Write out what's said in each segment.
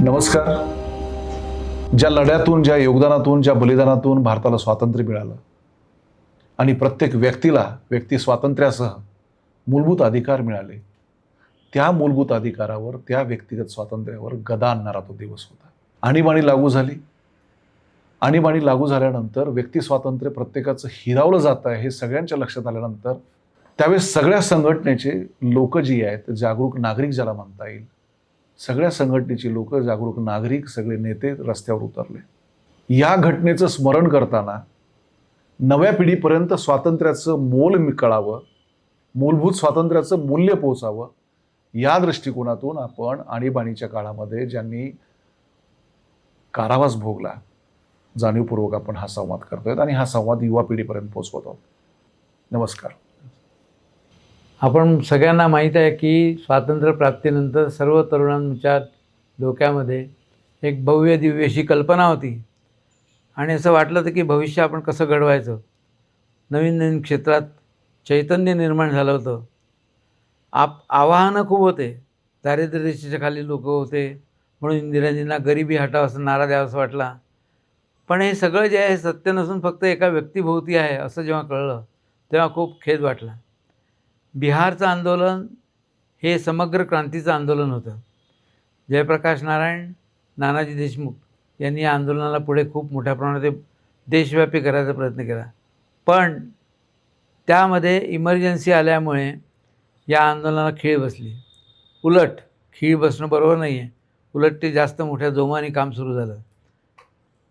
नमस्कार. ज्या लढ्यातून ज्या योगदानातून ज्या बलिदानातून भारताला स्वातंत्र्य मिळालं आणि प्रत्येक व्यक्तीला व्यक्ती स्वातंत्र्यासह मूलभूत अधिकार मिळाले त्या मूलभूत अधिकारावर त्या व्यक्तिगत स्वातंत्र्यावर गदा आणणारा तो दिवस होता. आणीबाणी लागू झाली. आणीबाणी लागू झाल्यानंतर व्यक्ती स्वातंत्र्य प्रत्येकाचं हिरावलं जात आहे हे सगळ्यांच्या लक्षात आल्यानंतर त्यावेळेस सगळ्या संघटनेचे लोक जी आहेत जागरूक नागरिक ज्याला म्हणता येईल सगळ्या संघटनेची लोक जागरूक नागरिक सगळे नेते रस्त्यावर उतरले. या घटनेचं स्मरण करताना नव्या पिढीपर्यंत स्वातंत्र्याचं मोल कळावं मूलभूत स्वातंत्र्याचं मूल्य पोचावं या दृष्टिकोनातून आपण आणीबाणीच्या काळामध्ये ज्यांनी कारावास भोगला जाणीवपूर्वक आपण हा संवाद करतोय आणि हा संवाद युवा पिढीपर्यंत पोचवत. आहोत नमस्कार. आपण सगळ्यांना माहीत आहे की स्वातंत्र्यप्राप्तीनंतर सर्व तरुणांच्या डोक्यामध्ये एक भव्य दिव्य अशी कल्पना होती. आणि असं वाटलं होतं की भविष्य आपण कसं घडवायचं. नवीन नवीन क्षेत्रात चैतन्य निर्माण झालं होतं. आप आवाहनं खूप होते. दारिद्र्यरेषेच्या खाली लोक होते. म्हणून इंदिराजींना गरिबी हटाव असं नारा द्यावासा वाटला. पण हे सगळं जे आहे सत्य नसून फक्त एका व्यक्तिभोवती आहे असं जेव्हा कळलं तेव्हा खूप खेद वाटला. बिहारचं आंदोलन हे समग्र क्रांतीचं आंदोलन होतं. जयप्रकाश नारायण नानाजी देशमुख यांनी या आंदोलनाला पुढे खूप मोठ्या प्रमाणात देशव्यापी करायचा प्रयत्न केला. पण त्यामध्ये इमर्जन्सी आल्यामुळे या आंदोलनाला खीळ बसली. उलट खीळ बसणं बरोबर नाही आहे उलट ते जास्त मोठ्या जोमाने काम सुरू झालं.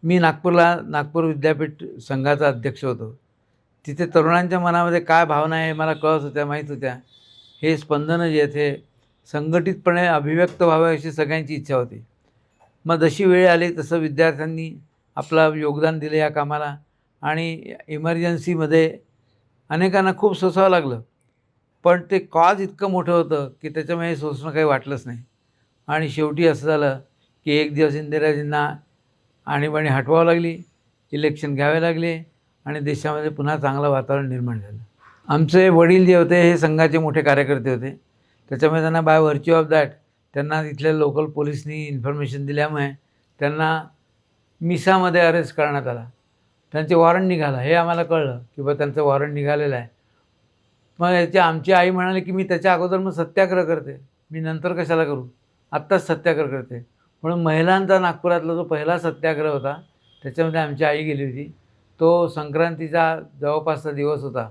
मी नागपूरला नागपूर विद्यापीठ संघाचा अध्यक्ष होतो. तिथे तरुणांच्या मनामध्ये काय भावना आहे मला कळत होत्या माहीत होत्या. हे स्पंदनं जे आहेत हे संघटितपणे अभिव्यक्त व्हावे अशी सगळ्यांची इच्छा होती. मग जशी वेळ आली तसं विद्यार्थ्यांनी आपलं योगदान दिलं या कामाला आणि इमर्जन्सीमध्ये अनेकांना खूप सोसावं लागलं. पण ते कॉज इतकं मोठं होतं की त्याच्यामुळे सोसणं काही वाटलंच नाही. आणि शेवटी असं झालं की एक दिवस इंदिराजींना आणीबाणी हटवावं लागली इलेक्शन घ्यावे लागले. आणि देशामध्ये पुन्हा चांगलं वातावरण निर्माण झालं. आमचे वडील जे होते हे संघाचे मोठे कार्यकर्ते होते. त्याच्यामुळे त्यांना बाय व्हर्च्यू ऑफ दॅट त्यांना तिथल्या लोकल पोलिसनी इन्फॉर्मेशन दिल्यामुळे त्यांना मिसामध्ये अरेस्ट करण्यात आला. त्यांचे वॉरंट निघाला. हे आम्हाला कळलं की बा त्यांचं वॉरंट निघालेलं आहे. मग याची आमची आई म्हणाली की मी त्याच्या अगोदर मग सत्याग्रह करते. मी नंतर कशाला करू? आत्ताच सत्याग्रह करते. म्हणून महिलांचा नागपुरातला जो पहिला सत्याग्रह होता त्याच्यामध्ये आमची आई गेली होती. तो संक्रांतीचा जवळपासचा दिवस होता.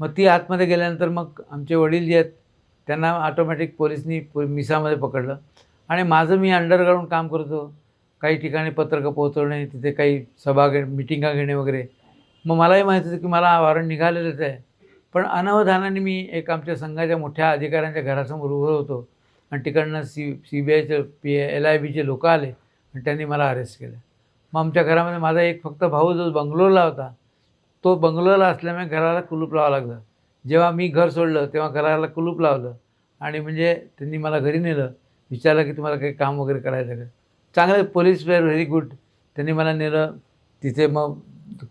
मग ती आतमध्ये गेल्यानंतर मग आमचे वडील जे आहेत त्यांना ऑटोमॅटिक पोलिसनी मिसामध्ये पकडलं. आणि माझं मी अंडरग्राऊंड काम करतो काही ठिकाणी पत्रकं पोहोचवणे तिथे काही सभा घे मिटिंगा घेणे वगैरे. मग मलाही माहीत होतं की मला वारण निघालेलंच आहे. पण अनवधानाने मी एक आमच्या संघाच्या मोठ्या अधिकाऱ्यांच्या घरासमोर उभं होतो. आणि तिकडनं सी सी बी आयचे पी एल आय बीचे लोक आले आणि त्यांनी मला अरेस्ट केलं. मग आमच्या घरामध्ये माझा एक फक्त भाऊ जो बंगलोरला होता तो बंगलोरला असल्यामुळे घराला कुलूप लावावं लागलं. जेव्हा मी घर सोडलं तेव्हा घराला कुलूप लावलं. आणि म्हणजे त्यांनी मला घरी नेलं विचारलं की तुम्हाला काही काम वगैरे करायचं का? चांगले पोलीस वेअर व्हेरी गुड त्यांनी मला नेलं तिथे मग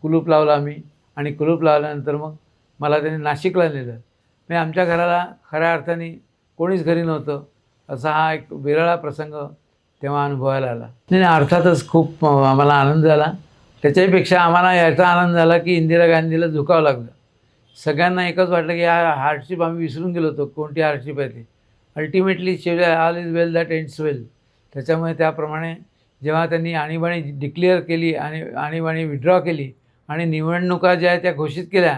कुलूप लावलं आम्ही. आणि कुलूप लावल्यानंतर मग मला त्यांनी नाशिकला नेलं. म्हणजे आमच्या घराला खऱ्या अर्थाने कोणीच घरी नव्हतं. असा हा एक विरळा प्रसंग तेव्हा अनुभवायला आला. नाही अर्थातच खूप आम्हाला आनंद झाला. त्याच्यापेक्षा आम्हाला याचा आनंद झाला की इंदिरा गांधीला झुकावं लागलं. सगळ्यांना एकच वाटलं की हा हार्डशिप आम्ही विसरून गेलो होतो कोणती हार्डशिप आहे ती. अल्टिमेटली शेवटी all is well that ends well त्याच्यामुळे त्याप्रमाणे जेव्हा त्यांनी आणीबाणी डिक्लेअर केली आणि आणीबाणी विड्रॉ केली आणि निवडणुका ज्या आहेत त्या घोषित केल्या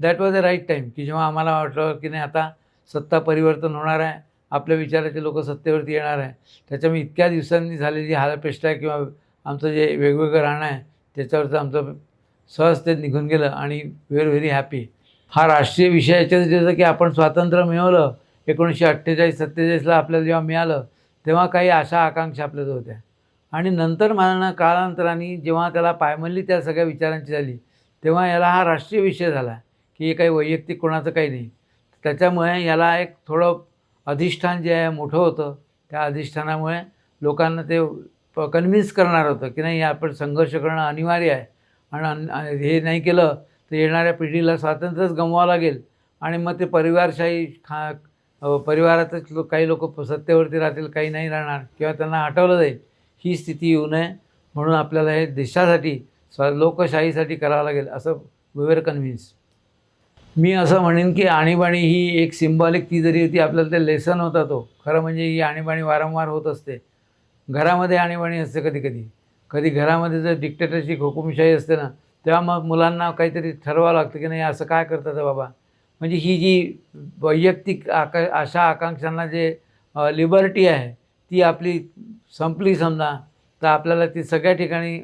that was a right time की जेव्हा आम्हाला वाटलं की नाही आता सत्ता परिवर्तन होणार आहे आपल्या विचाराचे लोक सत्तेवरती येणार आहे. त्याच्यामुळे इतक्या दिवसांनी झालेली हालपेष्टा किंवा आमचं जे वेगवेगळं राहणं आहे त्याच्यावरचं आमचं सहज ते निघून गेलं आणि व्हेरी व्हेरी हॅपी हा राष्ट्रीय विषय याच्यात जसं की आपण स्वातंत्र्य मिळवलं एकोणीसशे अठ्ठेचाळीस सत्तेचाळीसला आपल्याला जेव्हा मिळालं तेव्हा काही आशा आकांक्षा आपल्यात होत्या. आणि नंतर मला कालांतराने जेव्हा त्याला पायमल्ली त्या सगळ्या विचारांची झाली तेव्हा याला हा राष्ट्रीय विषय झाला की हे काही वैयक्तिक कोणाचं काही नाही. त्याच्यामुळे याला एक थोडं अधिष्ठान जे आहे मोठं होतं. त्या अधिष्ठानामुळे लोकांना ते कन्व्हिन्स करणार होतं की नाही आपण संघर्ष करणं अनिवार्य आहे. आणि अन- हे नाही केलं तर येणाऱ्या पिढीला स्वातंत्र्यच गमवावं लागेल. आणि मग ते परिवारशाही खा परिवारातच लो काही लोक सत्तेवरती राहतील काही नाही राहणार किंवा त्यांना हटवलं जाईल ही स्थिती येऊ नये म्हणून आपल्याला हे देशासाठी स्व लोकशाहीसाठी करावं लागेल असं वेअर कन्व्हिन्स मी असं म्हणेन की आणीबाणी ही एक सिम्बॉलिक ती जरी होती आपल्याला ते लेसन होता तो. खरं म्हणजे ही आणीबाणी वारंवार होत असते. घरामध्ये आणीबाणी असते कधी कधी. कधी घरामध्ये जर डिक्टेटरशिप हुकुमशाही असते ना तेव्हा मग मुलांना काहीतरी ठरवावं लागतं की नाही असं काय करतात बाबा? म्हणजे ही जी वैयक्तिक आका आशा आकांक्षांना जे लिबर्टी आहे ती आपली संपली समजा तर आपल्याला ती सगळ्या ठिकाणी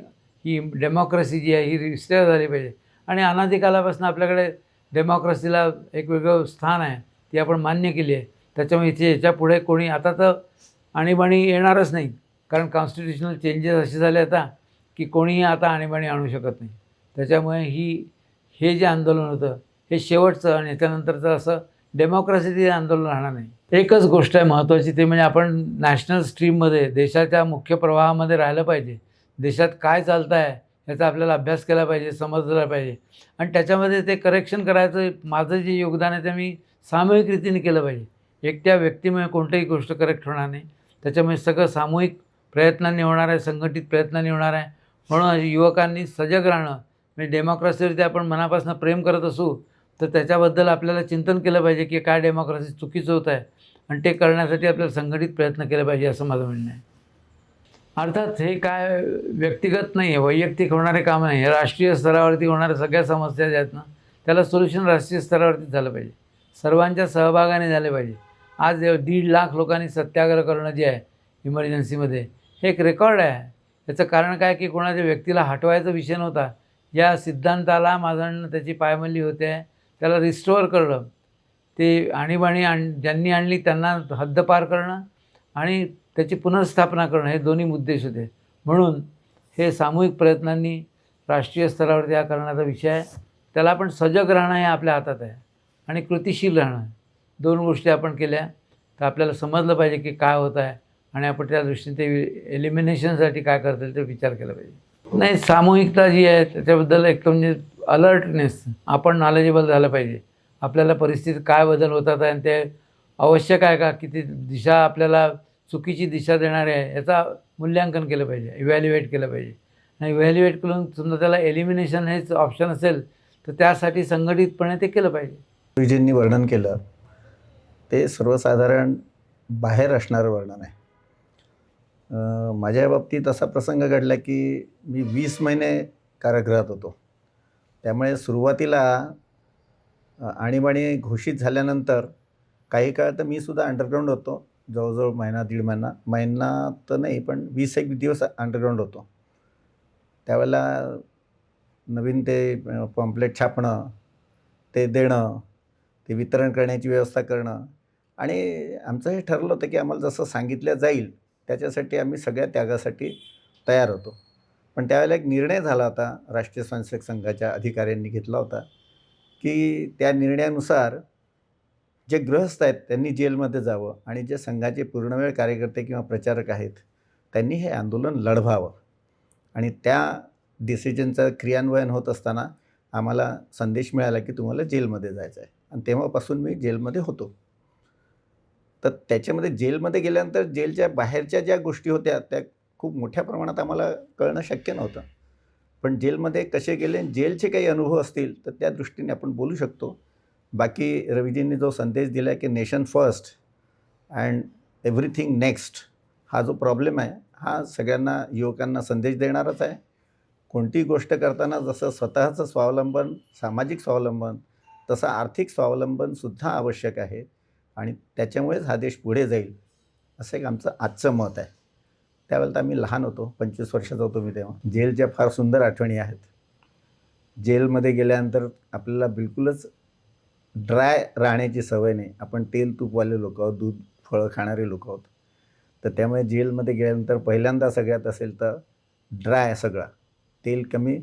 ही डेमोक्रेसी जी आहे ही रिस्टर झाली पाहिजे. आणि अनादिकालापासून आपल्याकडे डेमोक्रेसीला एक वेगळं स्थान आहे ती आपण मान्य केली आहे. त्याच्यामुळे इथे याच्यापुढे कोणी आता तर आणीबाणी येणारच नाही. कारण कॉन्स्टिट्युशनल चेंजेस असे झाले आता की कोणीही आता आणीबाणी आणू शकत नाही. त्याच्यामुळे ही हे जे आंदोलन होतं हे शेवटचं आणि याच्यानंतरचं असं डेमोक्रेसीचं आंदोलन राहणार नाही. एकच गोष्ट आहे महत्त्वाची ते म्हणजे आपण नॅशनल स्ट्रीममध्ये देशाच्या मुख्य प्रवाहामध्ये राहिलं पाहिजे. देशात काय चालतं आहे याचा आपल्याला अभ्यास केला पाहिजे समजला पाहिजे. आणि त्याच्यामध्ये ते करेक्शन करायचं माझं जे योगदान आहे ते मी सामूहिक रीतीने केलं पाहिजे. एकट्या व्यक्तीमुळे कोणतीही गोष्ट करेक्ट होणार नाही. त्याच्यामुळे सगळं सामूहिक प्रयत्नांनी होणार आहे संघटित प्रयत्नांनी होणार आहे. म्हणून युवकांनी सजग राहणं म्हणजे डेमोक्रेसीवरती आपण मनापासून प्रेम करत असू तर त्याच्याबद्दल आपल्याला चिंतन केलं पाहिजे की काय डेमोक्रेसी चुकीचं होत आहे आणि ते करण्यासाठी आपल्याला संघटित प्रयत्न केले पाहिजे असं माझं म्हणणं आहे. अर्थात हे काय व्यक्तिगत नाही आहे वैयक्तिक होणारे कामं नाही हे राष्ट्रीय स्तरावरती होणाऱ्या सगळ्या समस्या ज्या आहेत ना त्याला सोल्युशन राष्ट्रीय स्तरावरती झालं पाहिजे. सर्वांच्या सहभागाने झाले पाहिजे. आज दीड लाख लोकांनी सत्याग्रह करणं जे आहे इमर्जन्सीमध्ये हे एक रेकॉर्ड आहे. याचं कारण काय की कोणाच्या व्यक्तीला हटवायचा विषय नव्हता. या सिद्धांताला माझं त्याची पायमल्ली होते. आहे त्याला रिस्टोअर करणं. ते आणीबाणी आण ज्यांनी आणली त्यांना हद्दपार करणं. आणि त्याची पुनर्स्थापना करणं हे दोन्ही उद्देश होते. म्हणून हे सामूहिक प्रयत्नांनी राष्ट्रीय स्तरावरती हा करण्याचा विषय आहे. त्याला आपण सजग राहणं हे आपल्या हातात आहे आणि कृतिशील राहणं. दोन गोष्टी आपण केल्या. तर आपल्याला समजलं पाहिजे की काय होत आहे आणि आपण त्या दृष्टीने ते एलिमिनेशनसाठी काय करता येईल ते विचार केला पाहिजे. नाही सामूहिकता जी आहे त्याच्याबद्दल एक तर म्हणजे अलर्टनेस आपण नॉलेजेबल झालं पाहिजे. आपल्याला परिस्थितीत काय बदल होतात आहे आणि ते आवश्यक आहे का की ती दिशा आपल्याला चुकीची दिशा देणारे आहे याचा मूल्यांकन केलं पाहिजे इव्हॅल्युएट केलं पाहिजे. आणि इव्हॅल्युएट करून समजा त्याला एलिमिनेशन हेच ऑप्शन असेल तर त्यासाठी संघटितपणे ते केलं पाहिजे. विजयंनी वर्णन केलं ते सर्वसाधारण बाहेर असणारं वर्णन आहे. माझ्या बाबतीत असा प्रसंग घडला की मी वीस महिने कारागृहात होतो. त्यामुळे सुरुवातीला आणीबाणी घोषित झाल्यानंतर काही काळ तर मी सुद्धा अंडरग्राऊंड होतो. जवळजवळ महिना दीड महिना. महिना तर नाही पण वीस एक दिवस अंडरग्राऊंड होतो. त्यावेळेला नवीन ते पॉम्पलेट छापणं ते देणं ते वितरण करण्याची व्यवस्था करणं. आणि आमचं हे ठरलं होतं की आम्हाला जसं सांगितलं जाईल त्याच्यासाठी आम्ही सगळ्या त्यागासाठी तयार होतो. पण त्यावेळेला एक निर्णय झाला होता राष्ट्रीय स्वयंसेवक संघाच्या अधिकाऱ्यांनी घेतला होता की त्या निर्णयानुसार जे गृहस्थ आहेत त्यांनी जेलमध्ये जावं आणि जे संघाचे पूर्णवेळ कार्यकर्ते किंवा प्रचारक आहेत त्यांनी हे आंदोलन लढवावं. आणि त्या डिसिजनचं क्रियान्वयन होत असताना आम्हाला संदेश मिळाला की तुम्हाला जेलमध्ये जायचं आहे. आणि तेव्हापासून मी जेलमध्ये होतो. तर त्याच्यामध्ये जेलमध्ये गेल्यानंतर जेलच्या बाहेरच्या ज्या गोष्टी होत्या त्या खूप मोठ्या प्रमाणात आम्हाला कळणं शक्य नव्हतं. पण जेलमध्ये कसे गेले आणि जेलचे काही अनुभव असतील तर त्या दृष्टीने आपण बोलू शकतो. बाकी रवीजींनी जो संदेश दिला आहे की nation first and everything next हा जो प्रॉब्लेम आहे हा सगळ्यांना युवकांना संदेश देणारच आहे. कोणतीही गोष्ट करताना जसं स्वतःचं स्वावलंबन सामाजिक स्वावलंबन तसं आर्थिक स्वावलंबनसुद्धा आवश्यक आहे आणि त्याच्यामुळेच हा देश पुढे जाईल असं एक आमचं आजचं मत आहे. त्यावेळेला तर आम्ही लहान होतो पंचवीस वर्षाचा होतो मी तेव्हा. जेलच्या फार सुंदर आठवणी आहेत. जेलमध्ये गेल्यानंतर आपल्याला बिलकुलच ड्राय राहण्याची सवय नाही. आपण तेल तूपवाले लोक आहोत दूध फळं खाणारे लोक आहोत. तर त्यामुळे जेलमध्ये गेल्यानंतर पहिल्यांदा सगळ्यात असेल तर ड्राय सगळा. तेल कमी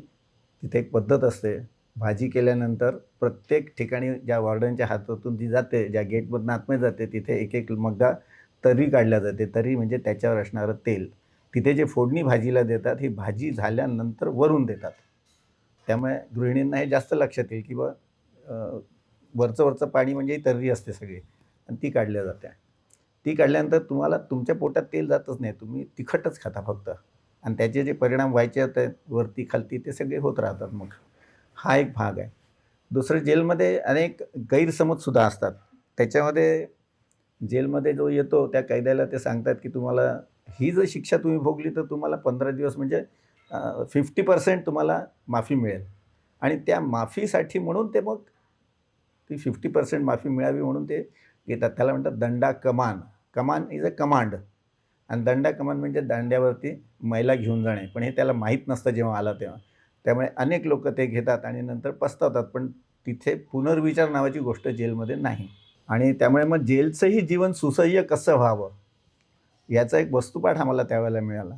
तिथे एक पद्धत असते. भाजी केल्यानंतर प्रत्येक ठिकाणी ज्या वॉर्डनच्या हातातून ती जाते ज्या गेटमधून आतमध्ये जाते तिथे एक एक मग्गा तरी काढल्या जाते. तरी म्हणजे त्याच्यावर असणारं तेल. तिथे जे फोडणी भाजीला देतात ही भाजी झाल्यानंतर वरून देतात. त्यामुळे गृहिणींना हे जास्त लक्षात येईल की बा वरचं वरचं पाणी म्हणजे तर्री असते सगळी. आणि ती काढल्या जाते ती काढल्यानंतर तुम्हाला तुमच्या पोटात तेल जातच नाही. तुम्ही तिखटच खाता फक्त. आणि त्याचे जे परिणाम व्हायचे आहेत वरती खालती ते सगळे होत राहतात मग. हा एक भाग आहे. दुसरं जेलमध्ये अनेक गैरसमजसुद्धा असतात. त्याच्यामध्ये जेलमध्ये जो येतो त्या कैद्याला ते सांगतात की तुम्हाला ही जर शिक्षा तुम्ही भोगली तर तुम्हाला पंधरा दिवस म्हणजे फिफ्टी पर्सेंट तुम्हाला माफी मिळेल. आणि त्या माफीसाठी म्हणून ते मग ती फिफ्टी पर्सेंट माफी मिळावी म्हणून ते घेतात. त्याला म्हणतात दंडा कमान. कमान इज अ कमांड आणि दंडा कमान म्हणजे दांड्यावरती मैला घेऊन जाणे. पण हे त्याला माहीत नसतं जेव्हा आला तेव्हा. त्यामुळे अनेक लोक ते घेतात आणि नंतर पस्तावतात. पण तिथे पुनर्विचार नावाची गोष्ट जेलमध्ये नाही. आणि त्यामुळे मग जेलचंही जीवन सुसह्य कसं व्हावं? याचा एक वस्तुपाठ आम्हाला त्यावेळेला मिळाला.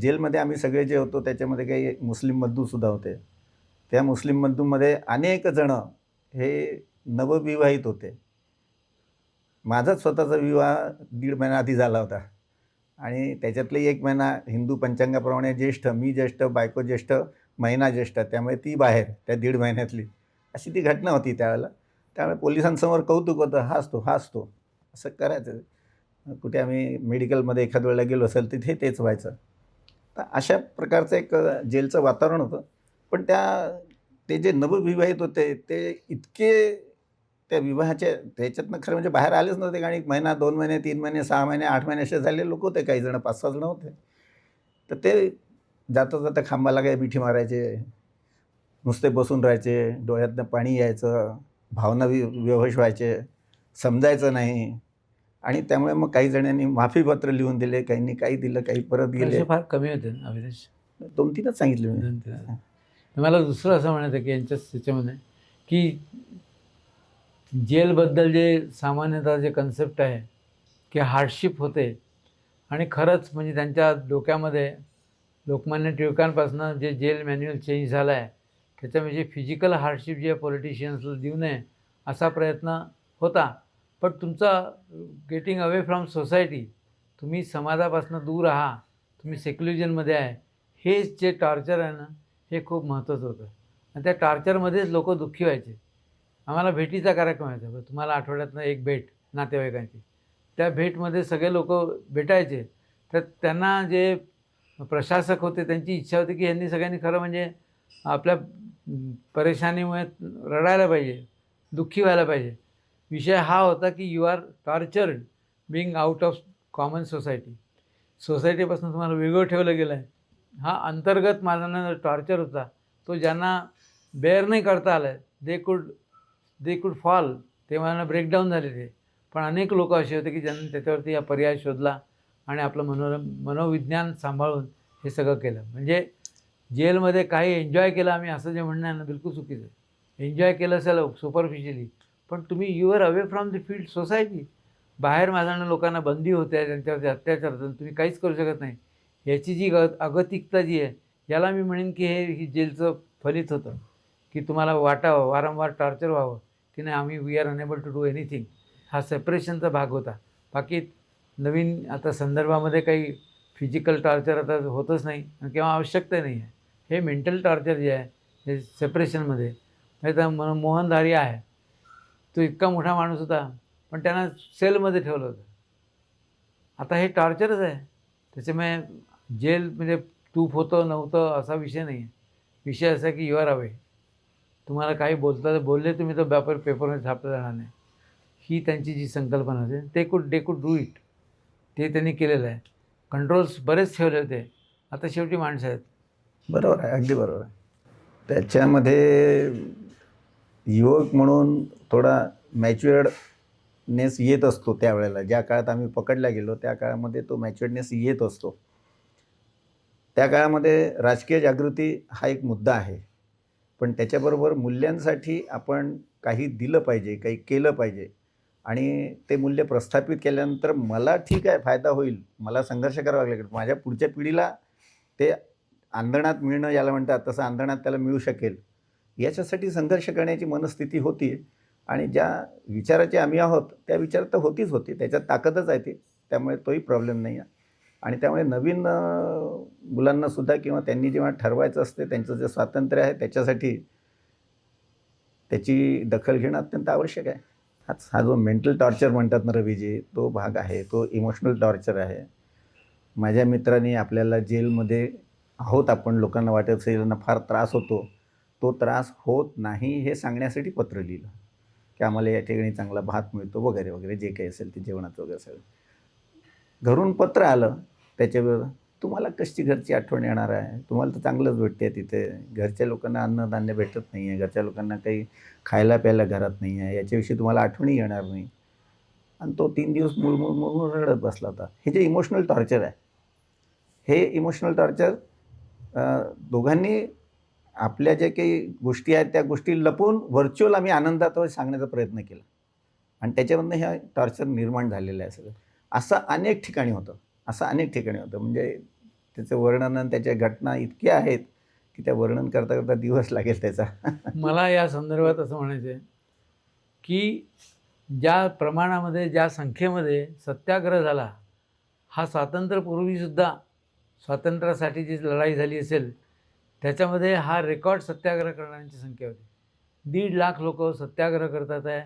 जेलमध्ये आम्ही सगळे जे होतो त्याच्यामध्ये काही मुस्लिम बंधूसुद्धा होते. त्या मुस्लिम बंधूमध्ये अनेक जणं हे नवविवाहित होते. माझाच स्वतःचा विवाह दीड महिना आधी झाला होता. आणि त्याच्यातले एक महिना हिंदू पंचांगाप्रमाणे ज्येष्ठ मी ज्येष्ठ बायको ज्येष्ठ महिना ज्येष्ठ त्यामुळे ती बाहेर त्या दीड महिन्यातली. अशी ती घटना होती त्यावेळेला. त्यामुळे पोलिसांसमोर कौतुक होतं हाच तो हाच तो. असं करायचं. कुठे आम्ही मेडिकलमध्ये एखाद वेळेला गेलो असेल तिथे तेच व्हायचं. तर अशा प्रकारचं एक जेलचं वातावरण होतं. पण त्या ते जे नवविवाहित होते ते इतके त्या विवाहाच्या त्याच्यातनं खरं म्हणजे बाहेर आलेच नव्हते कारण एक महिना दोन महिने तीन महिने सहा महिने आठ महिने असे झाले लोक होते. काही जण पाच सहा जण होते. तर ते जाता जाता खांबाला काय मिठी मारायचे नुसते बसून राहायचे डोळ्यातनं पाणी यायचं भावना वि विवश व्हायचे समजायचं नाही. आणि त्यामुळे मग काही जणांनी माफीपत्र लिहून दिले काहींनी काही दिलं काही परत गेले. फार कमी होते ना अविनाश दोन तीनच सांगितले मी. मला दुसरं असं म्हणायचं की यांच्याच त्याच्यामध्ये की जेलबद्दल जे सामान्यतः जे कन्सेप्ट आहे की हार्डशिप होते. आणि खरंच म्हणजे त्यांच्या डोक्यामध्ये लोकमान्य टिळकांपासून जे जेल मॅन्युअल चेंज झालं आहे त्याच्यामध्ये फिजिकल हार्डशिप जे पॉलिटिशियन्सला देऊ नये असा प्रयत्न होता. पण तुमचा गेटिंग अवे फ्रॉम सोसायटी तुम्ही समाजापासून दूर आहा तुम्ही सेक्युलिजनमध्ये आहे हे जे टॉर्चर आहे ना हे खूप महत्त्वाचं होतं. आणि त्या टॉर्चरमध्येच लोक दुःखी व्हायचे. आम्हाला भेटीचा कार्यक्रम व्हायचा बरं, तुम्हाला आठवड्यातनं एक भेट नातेवाईकांची. त्या भेटमध्ये सगळे लोक भेटायचे. तर त्यांना जे प्रशासक होते त्यांची इच्छा होती की यांनी सगळ्यांनी खरं म्हणजे आपल्या परेशानीमुळे रडायला पाहिजे दुःखी व्हायला पाहिजे. विषय हा होता की you are tortured being out of common society सोसायटीपासून तुम्हाला वेगळं ठेवलं गेलं आहे हा अंतर्गत माझा टॉर्चर होता. तो ज्यांना बेअर नाही करता आलं they could they could fall ते मला ब्रेकडाऊन झाले ते. पण अनेक लोक असे होते की ज्यांनी त्याच्यावरती हा पर्याय शोधला आणि आपलं मनोर मनोविज्ञान सांभाळून हे सगळं केलं. म्हणजे जेलमध्ये काही एन्जॉय केलं आम्ही असं जे म्हणणं आहे ना बिलकुल चुकीचं एन्जॉय केलं असेल सुपरफिशियली पण तुम्ही you are away from the field society बाहेर माझ्यानं लोकांना बंदी होते त्यांच्यावरती अत्याचार होतात. तुम्ही काहीच करू शकत नाही. याची जी ग अगतिकता जी आहे याला मी म्हणेन की हे ही जेलचं फलित होतं. की तुम्हाला वाटावं वारंवार टॉर्चर व्हावं. की नाही आम्ही we are enable to do anything हा सेपरेशनचा भाग होता. बाकी नवीन आता संदर्भामध्ये काही फिजिकल टॉर्चर आता होतच नाही आणि किंवा आवश्यकता नाही आहे. हे मेंटल टॉर्चर जे आहे हे सेपरेशनमध्ये म्हणजे आता मन मोहनधारी आहे. तो इतका मोठा माणूस होता पण त्यांना सेलमध्ये ठेवलं होतं. आता हे टॉर्चरच आहे. त्याच्यामुळे जेल म्हणजे तूप होतं नव्हतं असा विषय नाही आहे विषय असा की यू आर अवे तुम्हाला काही बोलता तर बोलले तुम्ही तर पेपर पेपरमध्ये छापलं जाणार नाही. ही त्यांची जी संकल्पना होती ते कुड डे कुड डू इट ते त्यांनी केलेलं आहे. कंट्रोल्स बरेच ठेवले होते. आता शेवटी माणसं आहेत. बरोबर आहे अगदी बरोबर आहे. त्याच्यामध्ये युवक म्हणून थोडा मॅच्युअर्डनेस येत असतो त्यावेळेला. ज्या काळात आम्ही पकडल्या गेलो त्या काळामध्ये तो मॅच्युअर्डनेस येत असतो. त्या काळामध्ये राजकीय जागृती हा एक मुद्दा आहे. पण त्याच्याबरोबर मूल्यांसाठी आपण काही दिलं पाहिजे काही केलं पाहिजे. आणि ते मूल्य प्रस्थापित केल्यानंतर मला ठीक आहे फायदा होईल. मला संघर्ष करावा लागेल. माझ्या पुढच्या पिढीला ते आंधणात मिळणं याला म्हणतात तसं आंधणात त्याला मिळू शकेल. याच्यासाठी संघर्ष करण्याची मनस्थिती होती. आणि ज्या विचाराचे आम्ही आहोत त्या विचार तर होतीच होती. त्याच्यात ताकदच आहे ती. त्यामुळे तोही प्रॉब्लेम नाही आहे. आणि त्यामुळे नवीन मुलांनासुद्धा किंवा त्यांनी जेव्हा ठरवायचं असते त्यांचं जे स्वातंत्र्य आहे त्याच्यासाठी त्याची दखल घेणं अत्यंत आवश्यक आहे. हाच हा जो मेंटल टॉर्चर म्हणतात ना रवीजी तो भाग आहे तो इमोशनल टॉर्चर आहे. माझ्या मित्रांनी आपल्याला जेलमध्ये आहोत आपण लोकांना वाटत असेलांना फार त्रास होतो. तो त्रास होत नाही हे सांगण्यासाठी पत्र लिहिलं. की आम्हाला या ठिकाणी चांगला भात मिळतो वगैरे वगैरे जे काही असेल ते जेवणाचं वगैरे असेल घरून पत्र आलं त्याच्यावर तुम्हाला कशी घरची आठवण येणार आहे? तुम्हाला तर चांगलंच भेटते तिथे. घरच्या लोकांना अन्नधान्य भेटत नाही आहे घरच्या लोकांना काही खायला प्यायला घरात नाही आहे याच्याविषयी तुम्हाला आठवणी येणार नाही. आणि तो तीन दिवस मुळमुळ मुळमुळ रडत बसला होता. हे जे इमोशनल टॉर्चर आहे हे इमोशनल टॉर्चर दोघांनी आपल्या ज्या काही गोष्टी आहेत त्या गोष्टी लपवून व्हर्च्युअल आम्ही आनंदात सांगण्याचा प्रयत्न केला. आणि त्याच्यामधनं हे टॉर्चर निर्माण झालेलं आहे सगळं. असं अनेक ठिकाणी होतं. असं अनेक ठिकाणी होतं. म्हणजे त्याचं वर्णन आणि त्याच्या घटना इतक्या आहेत की त्या वर्णन करता करता दिवस लागेल त्याचा. मला या संदर्भात असं म्हणायचं आहे की ज्या प्रमाणामध्ये ज्या संख्येमध्ये सत्याग्रह झाला हा स्वातंत्र्यपूर्वीसुद्धा स्वातंत्र्यासाठी जी लढाई झाली असेल त्याच्यामध्ये हा रेकॉर्ड सत्याग्रह करणाऱ्यांची संख्या होती. दीड लाख लोक सत्याग्रह करतात आहे.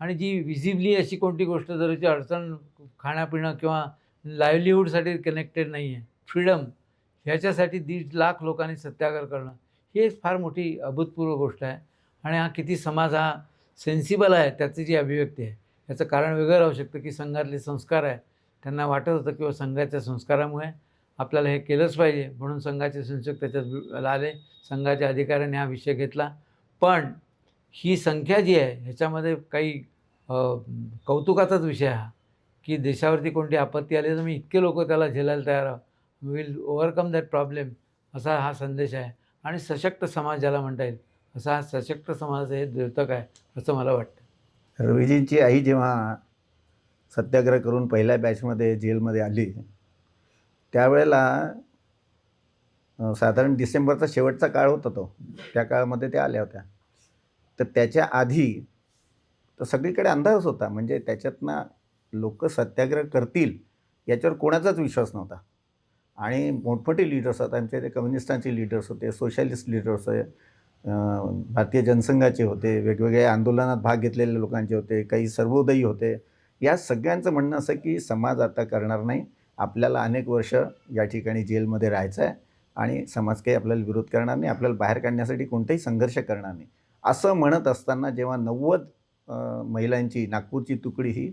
आणि जी विजिबली अशी कोणती गोष्ट जर अडचण खाण्यापिणं किंवा लाईव्हलीहूडसाठी कनेक्टेड नाही आहे फ्रीडम ह्याच्यासाठी दीड लाख लोकांनी सत्याग्रह करणं ही एक फार मोठी अभूतपूर्व गोष्ट आहे. आणि हा किती समाज हा सेन्सिबल आहे त्याची जी अभिव्यक्ती आहे याचं कारण वेगळं राहू शकतं की संघातले संस्कार आहे. त्यांना वाटत होतं किंवा संघाच्या संस्कारामुळे आपल्याला हे केलंच पाहिजे म्हणून संघाचे संसद त्याच्यात आले संघाच्या अधिकाऱ्यांनी हा विषय घेतला. पण ही संख्या जी आहे ह्याच्यामध्ये काही कौतुकाचाच विषय हा. की देशावरती कोणती आपत्ती आली तर मी इतके लोक त्याला झेलायला तयार आहोत विल ओव्हरकम दॅट प्रॉब्लेम असा हा संदेश आहे. आणि सशक्त समाज ज्याला म्हणता येईल असा हा सशक्त समाज हे द्योतक आहे असं मला वाटतं. रवीजींची आई जेव्हा सत्याग्रह करून पहिल्या बॅचमध्ये जेलमध्ये आली त्यावेळेला साधारण डिसेंबरचा शेवटचा काळ होता तो. त्या काळामध्ये त्या आल्या होत्या. तर त्याच्या आधी तर सगळीकडे अंधारच होता. म्हणजे त्याच्यातनं लोक सत्याग्रह करतील याच्यावर कोणाचाच विश्वास नव्हता. आणि मोठमोठे लीडर्स होते आमच्या इथे कम्युनिस्टांचे लीडर्स होते सोशलिस्ट लीडर्स होते भारतीय जनसंघाचे होते वेगवेगळ्या आंदोलनात भाग घेतलेल्या लोकांचे होते काही सर्वोदयी होते. या सगळ्यांचं म्हणणं असं की समाज आता करणार नाही. आपल्याला अनेक वर्ष या ठिकाणी जेलमध्ये राहायचं आहे आणि समाज काही आपल्याला विरोध करणार नाही आपल्याला बाहेर काढण्यासाठी कोणताही संघर्ष करणार नाही. असं म्हणत असताना जेव्हा नव्वद महिलांची नागपूरची तुकडी ही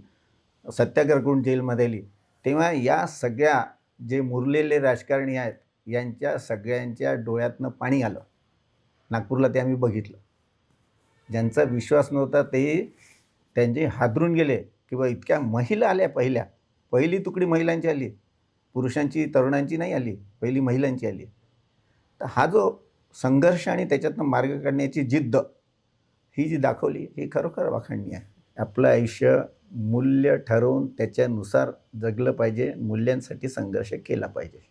सत्याग्रह जेलमध्ये आली. तेव्हा या सगळ्या जे मुरलेले राजकारणी आहेत यांच्या सगळ्यांच्या डोळ्यातनं पाणी आलं. नागपूरला ते आम्ही बघितलं. ज्यांचा विश्वास नव्हता ते त्यांचे हादरून गेले की बा इतक्या महिला आल्या पहिल्या. पहिली तुकडी महिलांची आली. पुरुषांची तरुणांची नाही आली. पहिली महिलांची आली. तर हा जो संघर्ष आणि त्याच्यातनं मार्ग काढण्याची जिद्द ही जी दाखवली ही खरोखर वाखाणणी आहे. आपलं आयुष्य मूल्य ठरवून त्याच्यानुसार जगलं पाहिजे मूल्यांसाठी संघर्ष केला पाहिजे.